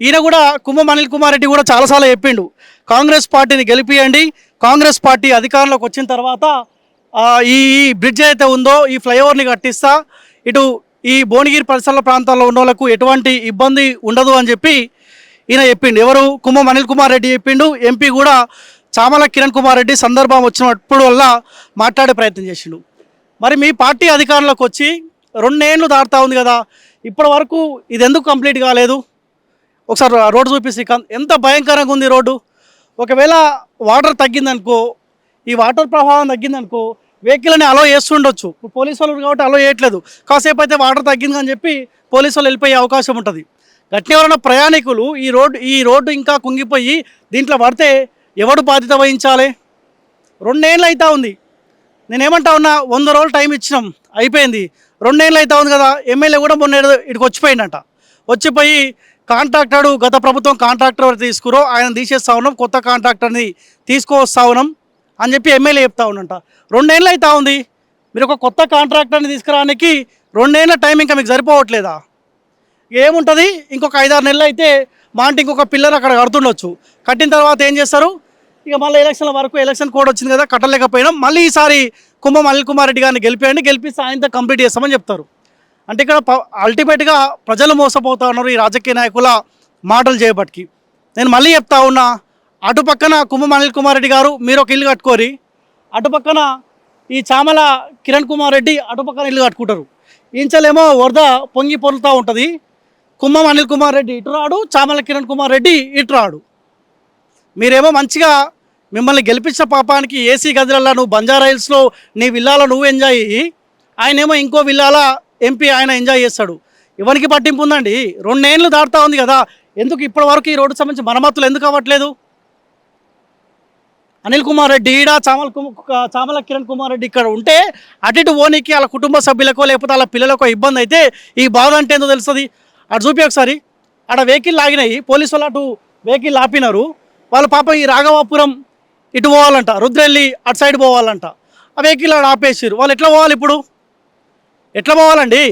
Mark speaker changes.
Speaker 1: ఈయన కూడా కుంభం అనిల్ కుమార్ రెడ్డి కూడా చాలాసార్లు చెప్పిండు కాంగ్రెస్ పార్టీని గెలిపియండి కాంగ్రెస్ పార్టీ అధికారంలోకి వచ్చిన తర్వాత ఈ బ్రిడ్జ్ అయితే ఉందో ఈ ఫ్లైఓవర్ని కట్టిస్తా ఇటు ఈ భువనగిరి పరిసర ప్రాంతాల్లో ఉన్న వాళ్ళకు ఎటువంటి ఇబ్బంది ఉండదు అని చెప్పి ఈయన చెప్పిండు. ఎవరు? కుంభం అనిల్ కుమార్ రెడ్డి చెప్పిండు. ఎంపీ కూడా చామల కిరణ్ కుమార్ రెడ్డి సందర్భం వచ్చినప్పుడు వల్ల మాట్లాడే ప్రయత్నం చేసిండు. మరి మీ పార్టీ అధికారంలోకి వచ్చి రెండేళ్ళు దాటుతా ఉంది కదా ఇప్పటి వరకు ఇది ఎందుకు కంప్లీట్ కాలేదు? ఒకసారి రోడ్డు చూపిస్తే కం- ఎంత భయంకరంగా ఉంది రోడ్డు. ఒకవేళ వాటర్ తగ్గిందనుకో ఈ వాటర్ ప్రభావం తగ్గిందనుకో వెహికల్ని అలో చేస్తుండొచ్చు. ఇప్పుడు పోలీసు వాళ్ళు కాబట్టి అలో చేయట్లేదు. కాసేపు అయితే వాటర్ తగ్గింది అని చెప్పి పోలీసు వాళ్ళు వెళ్ళిపోయే అవకాశం ఉంటుంది. గట్టి ఎవరైనా ప్రయాణికులు ఈ రోడ్డు ఈ రోడ్డు ఇంకా కుంగిపోయి దీంట్లో పడితే ఎవడు బాధ్యత వహించాలి? రెండేళ్ళు అవుతా ఉంది. నేనేమంటా ఉన్నా వంద రోజులు టైం ఇచ్చినాం అయిపోయింది. రెండేళ్ళు అవుతా ఉంది కదా ఎమ్మెల్యే కూడా మొన్న ఇక్కడికి వచ్చిపోయిందంట వచ్చిపోయి కాంట్రాక్టర్ గత ప్రభుత్వం కాంట్రాక్టర్ ఎవరు తీసుకురో ఆయన తీసేస్తా ఉన్నాం కొత్త కాంట్రాక్టర్ని తీసుకువస్తా ఉన్నాం అని చెప్పి ఎమ్మెల్యే చెప్తా ఉన్నంట రెండేళ్ళు అవుతా ఉంది. మీరు ఒక కొత్త కాంట్రాక్టర్ని తీసుకురావడానికి రెండేళ్ళ టైం ఇంకా మీకు సరిపోవట్లేదా? ఏముంటుంది? ఇంకొక ఐదారు నెలలు అయితే మా అంటే ఇంకొక పిల్లర్ అక్కడ కడుతుండొచ్చు. కట్టిన తర్వాత ఏం చేస్తారు? ఇక మళ్ళీ ఎలక్షన్ల వరకు ఎలక్షన్ కోడ్ వచ్చింది కదా కట్టలేకపోయినాం. మళ్ళీ ఈసారి కుంభం అనిల్ కుమార్ రెడ్డి గారిని గెలిపేయండి గెలిపిస్తే ఆయనతో కంప్లీట్ చేస్తామని చెప్తారు. అంటే ఇక్కడ అల్టిమేట్గా ప్రజలు మోసపోతా ఉన్నారు ఈ రాజకీయ నాయకుల మాటలు చేయబట్టికి నేను మళ్ళీ చెప్తా ఉన్నా అటు పక్కన కుంభం అనిల్ కుమార్ రెడ్డి గారు మీరు ఒక ఇల్లు కట్టుకోరి. అటు పక్కన ఈ చామల కిరణ్ కుమార్ రెడ్డి అటు పక్కన ఇల్లు కట్టుకుంటారు. ఇంచలేమో వరద పొంగి పొరులుతూ ఉంటుంది. కుంభం అనిల్ కుమార్ రెడ్డి ఇటు రాడు చామల కిరణ్ కుమార్ రెడ్డి ఇటు రాడు. మీరేమో మంచిగా మిమ్మల్ని గెలిపించిన పాపానికి ఏసీ గదిలలో నువ్వు బంజారా హిల్స్లో నీ విల్లాలో నువ్వు ఎంజాయ్ అయ్యి ఆయనేమో ఇంకో విల్లాల ఎంపీ ఆయన ఎంజాయ్ చేస్తాడు. ఎవరికి పట్టింపు ఉందండి? రెండేళ్ళు దాటుతా ఉంది కదా. ఎందుకు ఇప్పటి వరకు ఈ రోడ్డు సంబంధించి మరమ్మతులు ఎందుకు అవ్వట్లేదు? అనిల్ కుమార్ రెడ్డి ఈడ చామల కు- చామల కిరణ్ కుమార్ రెడ్డి ఇక్కడ ఉంటే అటు ఇటు ఓనికి వాళ్ళ కుటుంబ సభ్యులకో లేకపోతే వాళ్ళ పిల్లలకో ఇబ్బంది అయితే ఈ బాధ అంటే ఏందో తెలుస్తుంది. అటు చూపి ఒకసారి. ఆడ వెహికల్ లాగినాయి పోలీసు వాళ్ళు అటు వెహికల్ ఆపినారు. వాళ్ళ పాప ఈ రాఘవాపురం ఇటు పోవాలంట. రుద్రెల్లి అటు సైడ్ పోవాలంట. ఆ వెహికల్ ఆడ ఆపేసారు వాళ్ళు ఎట్లా పోవాలి ఇప్పుడు? ఎట్లా పోవాలండి?